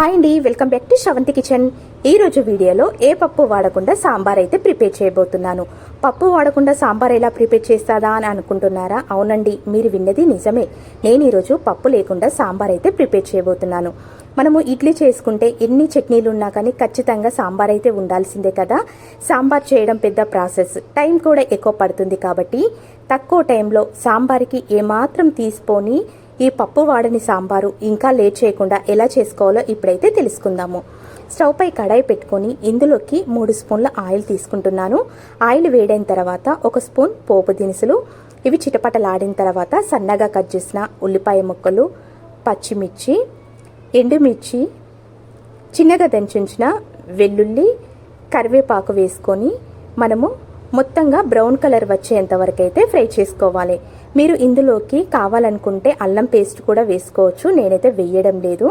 Hi అండి welcome back to Sravanthi kitchen. ఈరోజు వీడియోలో ఏ పప్పు వాడకుండా సాంబార్ అయితే ప్రిపేర్ చేయబోతున్నాను. పప్పు వాడకుండా సాంబార్ ఎలా ప్రిపేర్ చేస్తాదా అని అనుకుంటున్నారా? అవునండి మీరు విన్నది నిజమే. నేను ఈరోజు పప్పు లేకుండా సాంబార్ అయితే ప్రిపేర్ చేయబోతున్నాను. మనము ఇడ్లీ చేసుకుంటే ఎన్ని చట్నీలు ఉన్నా కానీ ఖచ్చితంగా సాంబార్ అయితే ఉండాల్సిందే కదా. సాంబార్ చేయడం పెద్ద ప్రాసెస్. టైం కూడా ఎక్కువ పడుతుంది కాబట్టి తక్కువ టైంలో సాంబార్కి ఏమాత్రం తీసుకొని ఈ పప్పు వాడని సాంబారు ఇంకా లేట్ చేయకుండా ఎలా చేసుకోవాలో ఇప్పుడైతే తెలుసుకుందాము. స్టవ్ పై కడాయి పెట్టుకొని ఇందులోకి మూడు స్పూన్ల ఆయిల్ తీసుకుంటున్నాను. ఆయిల్ వేడైన తర్వాత ఒక స్పూన్ పోపు దినుసులు. ఇవి చిటపటలాడిన తర్వాత సన్నగా కట్ చేసిన ఉల్లిపాయ ముక్కలు పచ్చిమిర్చి ఎండుమిర్చి చిన్నగా దంచుంచిన వెల్లుల్లి కరివేపాకు వేసుకొని మనము మొత్తంగా బ్రౌన్ కలర్ వచ్చేంత వరకు అయితే ఫ్రై చేసుకోవాలి. మీరు ఇందులోకి కావాలనుకుంటే అల్లం పేస్ట్ కూడా వేసుకోవచ్చు. నేనైతే వేయడం లేదు.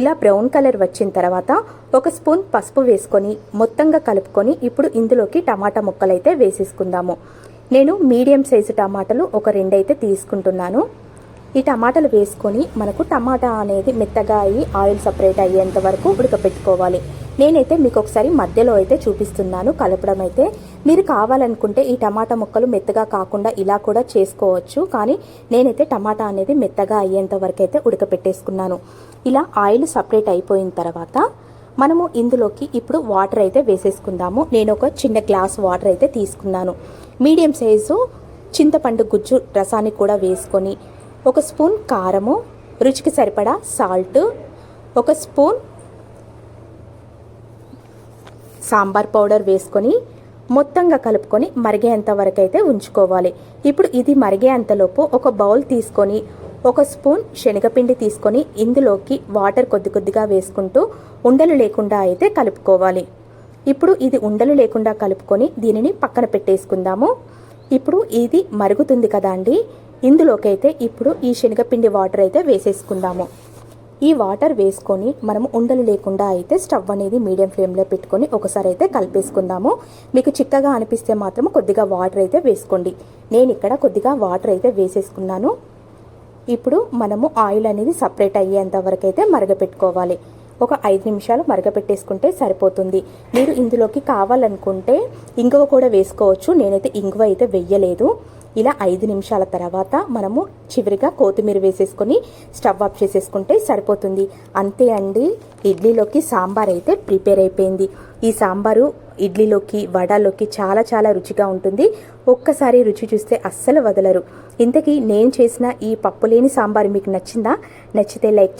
ఇలా బ్రౌన్ కలర్ వచ్చిన తర్వాత ఒక స్పూన్ పసుపు వేసుకొని మొత్తంగా కలుపుకొని ఇప్పుడు ఇందులోకి టమాటా ముక్కలు అయితే వేసేసుకుందాము. నేను మీడియం సైజు టమాటాలు ఒక రెండైతే తీసుకుంటున్నాను. ఈ టమాటాలు వేసుకొని మనకు టమాటా అనేది మెత్తగా అయ్యి ఆయిల్ సపరేట్ అయ్యేంత వరకు ఉడకపెట్టుకోవాలి. నేనైతే మీకు ఒకసారి మధ్యలో అయితే చూపిస్తున్నాను. కలపడం అయితే మీరు కావాలనుకుంటే ఈ టమాటా ముక్కలు మెత్తగా కాకుండా ఇలా కూడా చేసుకోవచ్చు. కానీ నేనైతే టమాటా అనేది మెత్తగా అయ్యేంత వరకు అయితే ఉడకపెట్టేసుకున్నాను. ఇలా ఆయిల్ సపరేట్ అయిపోయిన తర్వాత మనము ఇందులోకి ఇప్పుడు వాటర్ అయితే వేసేసుకుందాము. నేను ఒక చిన్న గ్లాస్ వాటర్ అయితే తీసుకున్నాను. మీడియం సైజు చింతపండు గుజ్జు రసాన్ని కూడా వేసుకొని ఒక స్పూన్ కారము రుచికి సరిపడా సాల్ట్ ఒక స్పూన్ సాంబార్ పౌడర్ వేసుకొని మొత్తంగా కలుపుకొని మరిగేంత వరకు అయితే ఉంచుకోవాలి. ఇప్పుడు ఇది మరిగేంతలోపు ఒక బౌల్ తీసుకొని ఒక స్పూన్ శనగపిండి తీసుకొని ఇందులోకి వాటర్ కొద్ది కొద్దిగా వేసుకుంటూ ఉండలు లేకుండా అయితే కలుపుకోవాలి. ఇప్పుడు ఇది ఉండలు లేకుండా కలుపుకొని దీనిని పక్కన పెట్టేసుకుందాము. ఇప్పుడు ఇది మరుగుతుంది కదా అండి. ఇందులోకైతే ఇప్పుడు ఈ శనగపిండి వాటర్ అయితే వేసేసుకుందాము. ఈ వాటర్ వేసుకొని మనము ఉండలు లేకుండా అయితే స్టవ్ అనేది మీడియం ఫ్లేమ్లో పెట్టుకొని ఒకసారి అయితే కలిపేసుకుందాము. మీకు చిక్కగా అనిపిస్తే మాత్రం కొద్దిగా వాటర్ అయితే వేసుకోండి. నేను ఇక్కడ కొద్దిగా వాటర్ అయితే వేసేసుకున్నాను. ఇప్పుడు మనము ఆయిల్ అనేది సపరేట్ అయ్యేంత వరకు అయితే మరగపెట్టుకోవాలి. ఒక ఐదు నిమిషాలు మరగపెట్టేసుకుంటే సరిపోతుంది. మీరు ఇందులోకి కావాలనుకుంటే ఇంగువ కూడా వేసుకోవచ్చు. నేనైతే ఇంగువ అయితే వెయ్యలేదు ఇలా ఐదు నిమిషాల తర్వాత మనము చివరిగా కొత్తిమీర వేసేసుకొని స్టవ్ ఆఫ్ చేసేసుకుంటే సరిపోతుంది. అంతే అండి ఇడ్లీలోకి సాంబార్ అయితే ప్రిపేర్ అయిపోయింది. ఈ సాంబారు ఇడ్లీలోకి వడలోకి చాలా చాలా రుచిగా ఉంటుంది. ఒక్కసారి రుచి చూస్తే అస్సలు వదలరు. ఇంతకీ నేను చేసిన ఈ పప్పులేని సాంబార్ మీకు నచ్చిందా? నచ్చితే లైక్